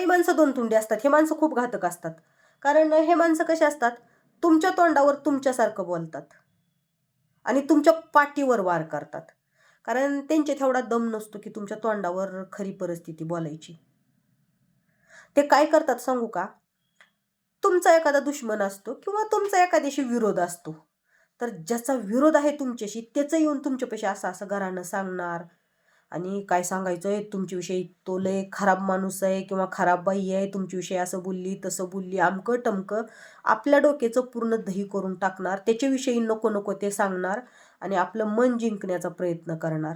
काही माणसं दोन तुंडे असतात हे माणसं खूप घातक असतात. कारण हे माणसं कसे असतात? तुमच्या तोंडावर तुमच्यासारखं बोलतात. आणि तुमच्या पाठीवर वार करतात. कारण त्यांचे तेवढा दम नसतो की तुमच्या तोंडावर खरी परिस्थिती बोलायची. ते काय करतात सांगू का? तुमचा एखादा दुश्मन असतो किंवा तुमचा एखाद्याशी विरोध असतो. तर ज्याचा विरोध आहे तुमच्याशी त्याचं येऊन तुमच्यापाशी असं असं घरानं सांगणार आणि काय सांगायचं आहे तुमच्याविषयी तो लय खराब माणूस आहे किंवा खराब बाई आहे तुमच्याविषयी असं बोलली तसं बोलली आमकं टमकं आपल्या डोक्याचं पूर्ण दही करून टाकणार त्याच्याविषयी नको नको ते सांगणार आणि आपलं मन जिंकण्याचा प्रयत्न करणार.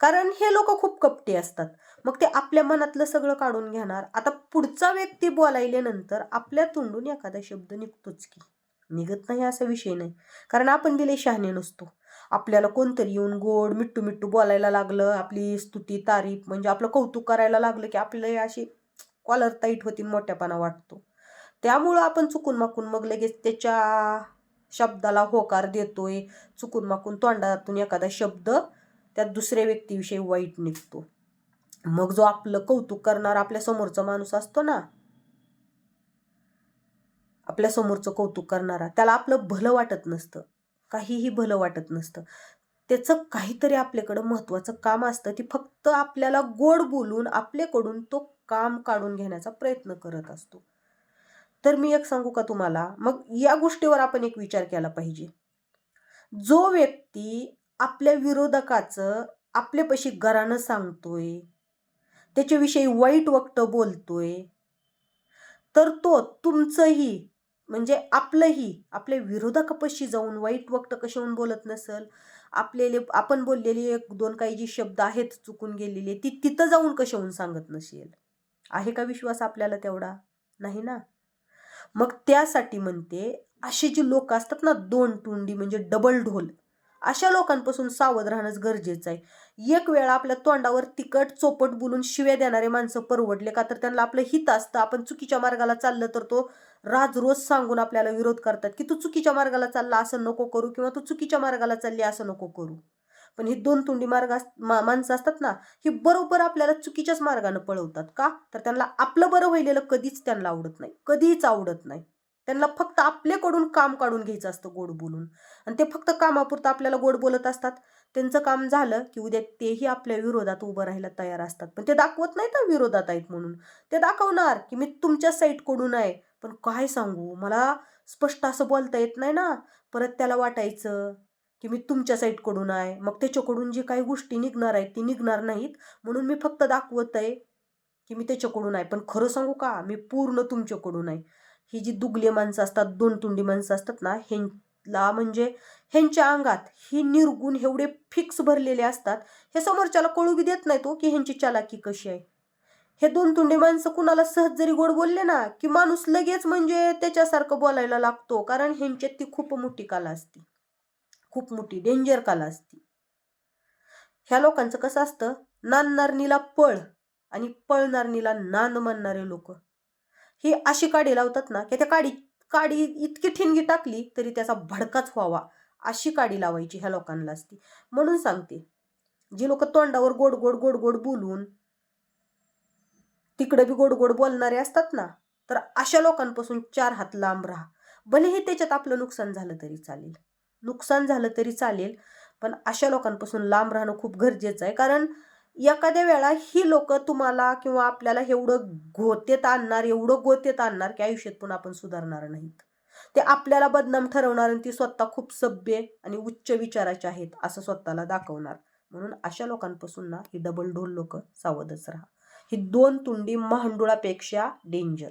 कारण हे लोक खूप कपटी असतात. मग ते आपल्या मनातलं सगळं काढून घेणार. आता पुढचा व्यक्ती बोलायल्यानंतर आपल्या तोंडून एखादा शब्द निघतोच की. निघत नाही असा विषय नाही. कारण आपण दिले शहाणे नसतो. आपल्याला कोणतरी येऊन गोड मिट्टू मिट्टू बोलायला लागलं आपली स्तुती तारीफ म्हणजे आपलं कौतुक करायला लागलं की आपल्याला अशी कॉलर टाईट होती मोठ्यापणा वाटतो. त्यामुळं आपण चुकून माकून मग लगेच त्याच्या शब्दाला होकार देतोय. चुकून माकून तोंडातून एखादा शब्द त्यात दुसऱ्या व्यक्तीविषयी वाईट निघतो. मग जो आपलं कौतुक करणार आपल्या समोरचा माणूस असतो ना आपल्या समोरचं कौतुक करणारा त्याला आपलं भलं वाटत नसतं. काहीही भलं वाटत नसतं. त्याचं काहीतरी आपल्याकडं महत्त्वाचं काम असतं. ती फक्त आपल्याला गोड बोलून आपल्याकडून तो काम काढून घेण्याचा प्रयत्न करत असतो. तर मी एक सांगू का तुम्हाला? मग या गोष्टीवर आपण एक विचार केला पाहिजे. जो व्यक्ती आपल्या विरोधकाचं आपल्यापाशी गरानं सांगतोय त्याच्याविषयी वाईट वक्त बोलतोय तर तो तुमचंही म्हणजे आपलंही आपले विरोधकपशी जाऊन वाईट वक्त कशाहून बोलत नसल? आपलेले आपण बोललेली एक दोन काही जी शब्द आहेत चुकून गेलेले ती तिथं जाऊन कशाहून सांगत नसेल? आहे का विश्वास आपल्याला तेवढा? नाही ना? मग त्यासाठी म्हणते असे जी लोक असतात ना दोन टुंडी म्हणजे डबल ढोल अशा लोकांपासून सावध राहणंच गरजेचं आहे. एक वेळा आपल्या तोंडावर तिकट चोपट बोलून शिव्या देणारे माणसं परवडले का तर त्यांना आपलं हित असतं. आपण चुकीच्या मार्गाला चाललं तर तो राज रोज सांगून आपल्याला विरोध करतात की तू चुकीच्या मार्गाला चालला असं नको करू किंवा तू चुकीच्या मार्गाला चालली असं नको करू. पण ही दोन तोंडी मार्ग मा माणसं असतात ना ही बरोबर आपल्याला चुकीच्याच मार्गानं पळवतात का? तर त्यांना आपलं बरं व्हायलेलं कधीच त्यांना आवडत नाही. कधीच आवडत नाही. त्यांना फक्त आपल्याकडून काम काढून घ्यायचं असतं गोड बोलून. आणि ते फक्त कामापुरतं आपल्याला गोड बोलत असतात. त्यांचं काम झालं की उद्या तेही आपल्या विरोधात उभं राहायला तयार असतात. पण ते दाखवत नाहीत ना विरोधात आहेत म्हणून. ते दाखवणार की मी तुमच्या साईडकडून आहे. पण काय सांगू? मला स्पष्ट असं बोलता येत नाही ना. परत त्याला वाटायचं की मी तुमच्या साईडकडून आहे. मग त्याच्याकडून जी काही गोष्टी निघणार आहेत ती निघणार नाहीत. म्हणून मी फक्त दाखवत आहे की मी त्याच्याकडून आहे. पण खरं सांगू का? मी पूर्ण तुमच्याकडून आहे. ही जी दुगले माणसं असतात दोन तुंडी माणसं असतात ना ह्यांला म्हणजे ह्यांच्या अंगात ही निर्गुण एवढे फिक्स भरलेले असतात हे समोरच्याला कळू बी देत नाही तो की ह्यांची चालाकी कशी आहे. हे दोन तुंडे माणसं कुणाला सहज जरी गोड बोलले ना की माणूस लगेच म्हणजे त्याच्यासारखं बोलायला लागतो कारण ह्यांच्यात ती खूप मोठी कला असते. खूप मोठी डेंजर कला असते. ह्या लोकांचं कसं असतं नांदणारणीला पळ आणि पळणारणीला नांद म्हणणारे लोक. ही अशी काडी लावतात ना की त्या काडी काडी इतकी ठिणगी टाकली तरी त्याचा भडकाच व्हावा. अशी काडी लावायची ह्या लोकांना असती. म्हणून सांगते जी लोक तोंडावर गोड गोड गोड गोड बोलून तिकडे बी गोड गोड बोलणारे असतात ना तर अशा लोकांपासून चार हात लांब राहा. भलेही त्याच्यात आपलं नुकसान झालं तरी चालेल. नुकसान झालं तरी चालेल पण अशा लोकांपासून लांब राहणं खूप गरजेचं आहे. कारण एखाद्या वेळा ही लोक तुम्हाला किंवा आपल्याला एवढं गोतेत आणणार एवढं गोतेत आणणार की आयुष्यात पण आपण सुधारणार नाहीत. ते आपल्याला बदनाम ठरवणार आणि ती स्वतः खूप सभ्य आणि उच्च विचाराचे आहेत असं स्वतःला दाखवणार. म्हणून अशा लोकांपासून ना ही डबल ढोल लोक सावधच राहा. ही दोन तुंडी महांडुळापेक्षा डेंजर